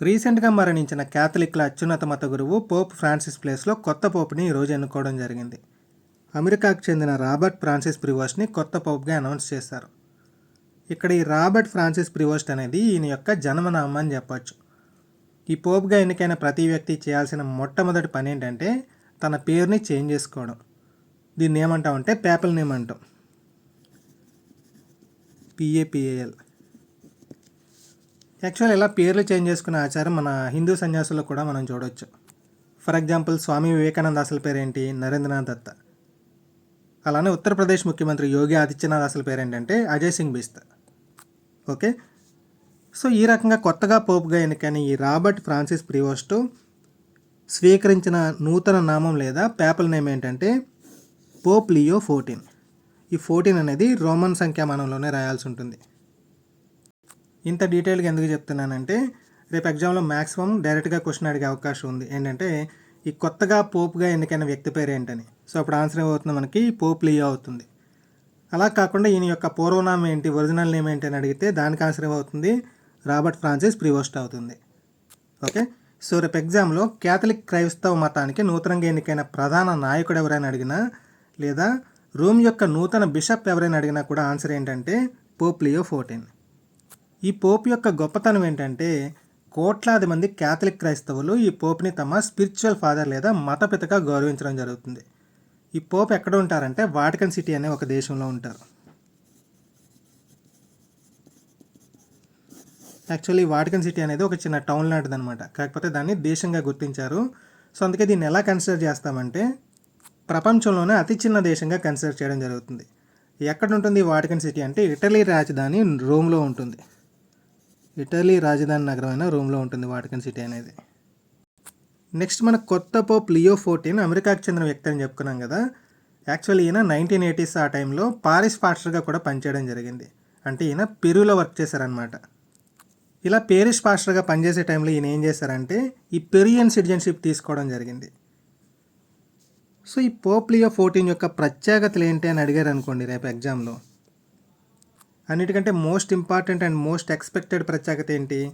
రీసెంట్గా మరణించిన క్యాథలిక్ల అత్యున్నత మత గురువు పోప్ ఫ్రాన్సిస్ ప్లేస్లో కొత్త పోప్ని ఈరోజు ఎన్నుకోవడం జరిగింది. అమెరికాకు చెందిన రాబర్ట్ ఫ్రాన్సిస్ ప్రివోస్ట్ని కొత్త పోప్గా అనౌన్స్ చేశారు. ఇక్కడ ఈ రాబర్ట్ ఫ్రాన్సిస్ ప్రివోస్ట్ అనేది ఈయన యొక్క జన్మనామం అని చెప్పొచ్చు. ఈ పోప్గా ఎన్నికైన ప్రతి వ్యక్తి చేయాల్సిన మొట్టమొదటి పని ఏంటంటే తన పేరుని చేంజ్ చేసుకోవడం. దీన్ని ఏమంటామంటే పేపల్ నేమ్ అంటాం. పిఏపిఏఎల్ యాక్చువల్ ఇలా పేర్లు చేంజ్ చేసుకునే ఆచారం మన హిందూ సన్యాసుల్లో కూడా మనం చూడవచ్చు ఫర్ ఎగ్జాంపుల్ స్వామి వివేకానంద అసలు పేరేంటి? నరేంద్రనాథ్ దత్త. అలానే ఉత్తరప్రదేశ్ ముఖ్యమంత్రి యోగి ఆదిత్యనాథ్ అసలు పేరేంటంటే అజయ్ సింగ్ బిస్త్. ఓకే సో ఈ రకంగా కొత్తగా పోపుగా ఎన్నికైన ఈ రాబర్ట్ ఫ్రాన్సిస్ ప్రివోస్టు స్వీకరించిన నూతన నామం లేదా పేపల్ నేమ్ ఏంటంటే పోప్ లియో ఫోర్టీన్ ఈ ఫోర్టీన్ అనేది రోమన్ సంఖ్యామానంలోనే రాయాల్సి ఉంటుంది. ఇంత డీటెయిల్గా ఎందుకు చెప్తున్నానంటే రేపు ఎగ్జామ్లో మ్యాక్సిమం డైరెక్ట్గా క్వశ్చన్ అడిగే అవకాశం ఉంది. ఏంటంటే ఈ కొత్తగా పోప్గా ఎన్నికైన వ్యక్తి పేరు ఏంటని. సో అప్పుడు ఆన్సర్ ఏమవుతుంది మనకి? పోప్ లియో అవుతుంది. అలా కాకుండా ఈయన యొక్క పూర్వనామం ఏంటి ఒరిజినల్ నేమ్ ఏంటి అని అడిగితే దానికి ఆన్సర్ ఏమవుతుంది? రాబర్ట్ ఫ్రాన్సిస్ ప్రివోస్ట్ అవుతుంది. ఓకే? సో రేపు ఎగ్జామ్లో క్యాథలిక్ క్రైస్తవ మతానికి నూతనంగా ఎన్నికైన ప్రధాన నాయకుడు ఎవరైనా అడిగినా లేదా రోమ్ యొక్క నూతన బిషప్ ఎవరైనా అడిగినా కూడా ఆన్సర్ ఏంటంటే పోప్ లియో ఫోర్టీన్. ఈ పోప్ యొక్క గొప్పతనం ఏంటంటే కోట్లాది మంది క్యాథలిక్ క్రైస్తవులు ఈ పోప్ని తమ స్పిరిచువల్ ఫాదర్ లేదా మతపితగా గౌరవించడం జరుగుతుంది. ఈ పోప్ ఎక్కడ ఉంటారంటే వాటికన్ సిటీ అనే ఒక దేశంలో ఉంటారు. యాక్చువల్లీ వాటికన్ సిటీ అనేది ఒక చిన్న టౌన్ లాంటిది అనమాట కాకపోతే దాన్ని దేశంగా గుర్తించారు. సో అందుకే దీన్ని ఎలా కన్సిడర్ చేస్తామంటే ప్రపంచంలోనే అతి చిన్న దేశంగా కన్సిడర్ చేయడం జరుగుతుంది. ఎక్కడ ఉంటుంది వాటికన్ సిటీ అంటే ఇటలీ రాజధాని రోమ్లో ఉంటుంది. ఇటలీ రాజధాని నగరమైన రోమ్లో ఉంటుంది వాటికన్ సిటీ అనేది. నెక్స్ట్ మన కొత్త పోప్ లియో ఫోర్టీన్ అమెరికాకు చెందిన వ్యక్తి అని చెప్పుకున్నాం కదా. యాక్చువల్లీ ఈయన నైన్టీన్ ఎయిటీస్ ఆ టైంలో పారిస్ పాస్టర్గా కూడా పనిచేయడం జరిగింది. అంటే ఈయన పెరులో వర్క్ చేశారనమాట ఇలా పేరిస్ పాస్టర్గా పనిచేసే టైంలో ఈయన ఏం చేశారంటే ఈ పెరియన్ సిటిజన్షిప్ తీసుకోవడం జరిగింది. సో ఈ పోప్ లియో ఫోర్టీన్ యొక్క ప్రత్యేకతలు ఏంటి అని అడిగారు అనుకోండి రేపు ఎగ్జామ్లో. అన్నిటికంటే most important and most expected ప్రత్యేకత ఏంటి?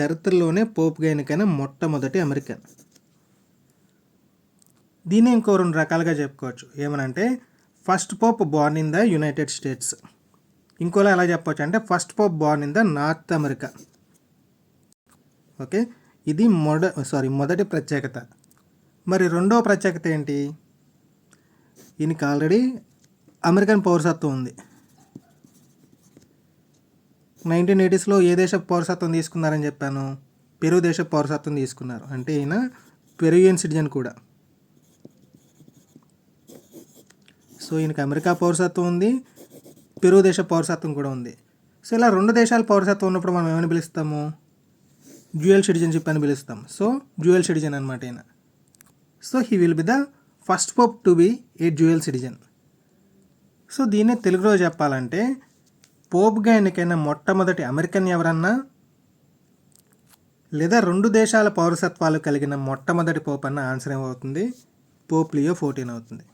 చరిత్రలోనే పోప్గా ఎన్నికైన మొట్టమొదటి అమెరికన్. దీన్ని ఇంకో రెండు రకాలుగా చెప్పుకోవచ్చు. ఏమనంటే first pope born in the United States. ఇంకోలా ఎలా చెప్పవచ్చు అంటే first pope born in the North America. Okay? ఇది మొడ సారీ మొదటి ప్రత్యేకత. మరి రెండవ ప్రత్యేకత ఏంటి? ఈయనకి ఆల్రెడీ అమెరికన్ పౌరసత్వం ఉంది. నైన్టీన్ ఎయిటీస్లో ఏ దేశ పౌరసత్వం తీసుకున్నారని చెప్పాను? పెరుగు దేశ పౌరసత్వం తీసుకున్నారు. అంటే ఈయన పెరుగియన్ సిటిజన్ కూడా. సో ఈయనకి అమెరికా పౌరసత్వం ఉంది పెరుగు దేశ పౌరసత్వం కూడా ఉంది. సో ఇలా రెండు దేశాల పౌరసత్వం ఉన్నప్పుడు మనం ఏమని పిలుస్తాము? డ్యూయల్ సిటిజన్షిప్ అని పిలుస్తాం. సో డ్యూయల్ సిటిజన్ అనమాట ఈయన. So he will be the first pope to be a dual citizen. So దీన్నే తెలుగులో చెప్పాలంటే పోప్గా ఎన్నికైన మొట్టమొదటి అమెరికన్ ఎవరన్నా? లేదా రెండు దేశాల పౌరసత్వాలు కలిగిన మొట్టమొదటి పోప్ అన్న ఆన్సర్ ఏమవుతుంది? పోప్ లియో ఫోర్టీన్ అవుతుంది.